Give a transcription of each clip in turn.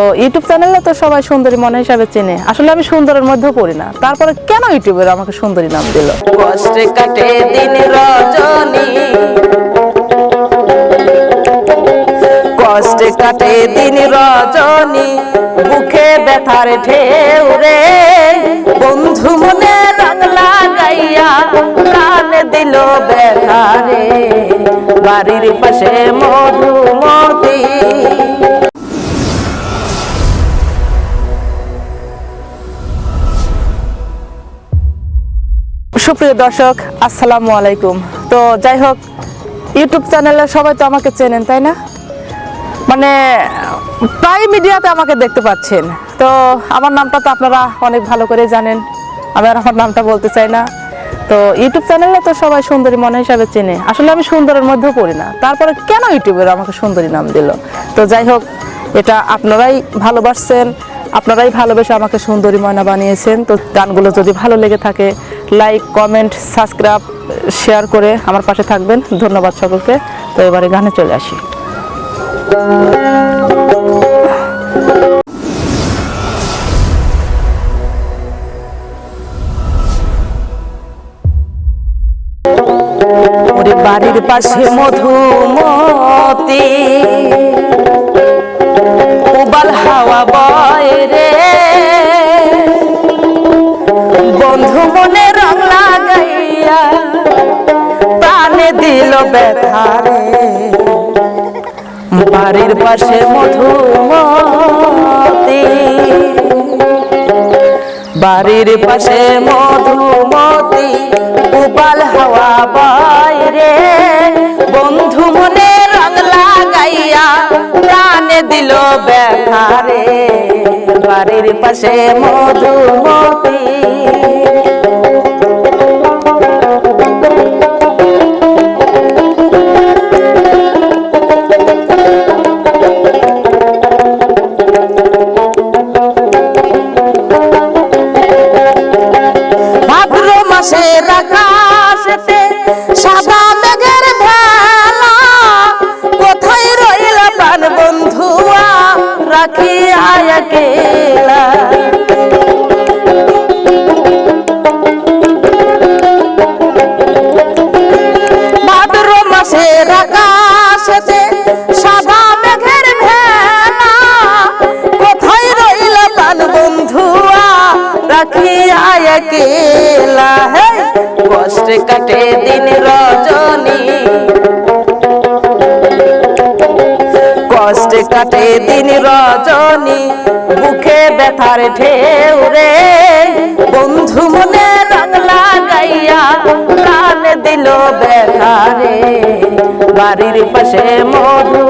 তো ইউটিউব চ্যানেলে তো সবাই সুন্দরী মনে হিসাবে চেনে। আসলে আমি সুন্দরের মধ্যে পড়ি না। তারপরে কেন ইউটিউবের আমাকে সুন্দরী নাম দিল? কষ্টে কাটে দিন রজনী। কষ্টে কাটে দিন রজনী। বুকে ব্যথার ঢেউ রে। বন্ধু মনে রং লাগাইয়া প্রাণ দিল ব্যথা রে। বাড়ির পাশে মধুমতি। সুপ্রিয় দর্শক, আসসালামু আলাইকুম। তো যাই হোক, ইউটিউব চ্যানেলে সবাই তো আমাকে চেনেন, তাই না? মানে প্রায় মিডিয়াতে আমাকে দেখতে পাচ্ছেন। তো আমার নামটা তো আপনারা অনেক ভালো করে জানেন। আমি আর আমার নামটা বলতে চাই না। তো ইউটিউব চ্যানেলে তো সবাই সুন্দরী মনে হিসাবে চেনে। আসলে আমি সুন্দরের মধ্যেও পড়ি না। তারপরে কেন ইউটিউবের আমাকে সুন্দরী নাম দিল? তো যাই হোক, এটা আপনারাই ভালোবাসছেন। আপনারাই ভালোবেসে আমাকে সুন্দরী ময়না বানিয়েছেন। তো গানগুলো যদি ভালো লেগে থাকে লাইক কমেন্ট সাবস্ক্রাইব শেয়ার করে আমার পাশে থাকবেন। ধন্যবাদ সকলকে। তো এবারে গানে চলে আসি। বাড়ির পাশে মধুমতি, উবাল হাওয়া বয় রে। বন্ধু মনে দিল ব্যথা রে। বাড়ির পাশে মধুমতি। বাড়ির পাশে মধুমতি, উবাল হাওয়া বাইরে বন্ধু মনে রং লাগাইয়া প্রাণে দিল ব্যথারে বাড়ির পাশে মধুমতি কাটে দিন রজনী, বুকে ব্যথার ঢেউ রে। বন্ধু মনে রং লাগাইয়া প্রাণ দিল ব্যথারে বাড়ির পাশে মধুমতি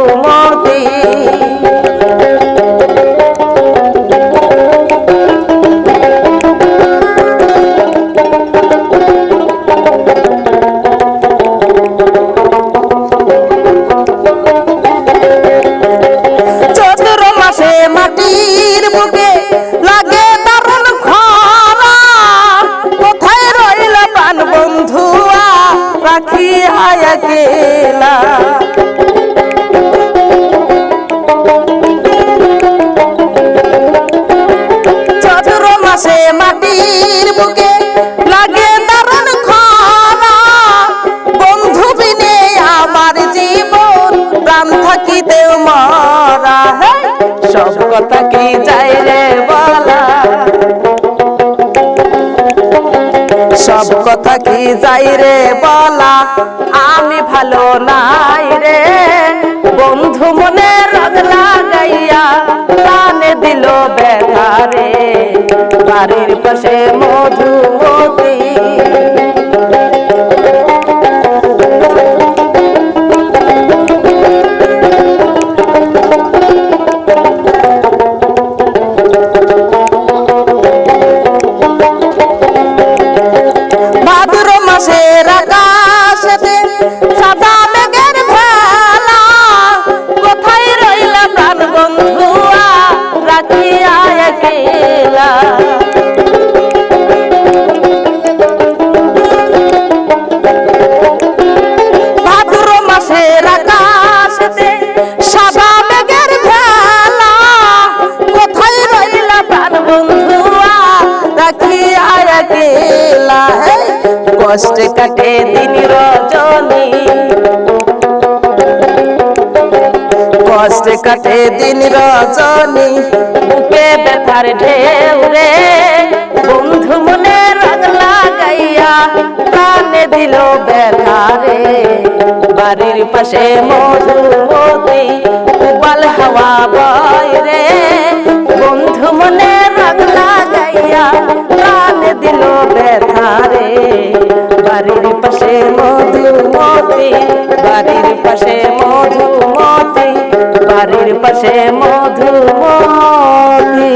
গেলা চৈত্র মাসে মাটির বুকে লাগে আমার জীবন থাকিতেও মরা। সব কথা কি যাই সব কথা কি যাই রে বলা? আমি ভালো নাই রে। বন্ধু মনে রাগ লাগাইয়া কানে দিল ব্যথা রে। বাড়ির পাশে মধু মধুমতি কষ্টে কাটে দিন রজনী। কষ্টে কাটে দিন রজনী। বুকে ব্যথার ঢেউ রে। বন্ধু মনে রং লাগাইয়া প্রাণে দিল ব্যথা রে। বাড়ির পাশে মধুমতি পাশে মধু মতি বাড়ির পাশে মধু মতি বাড়ির পাশে মধু মতি।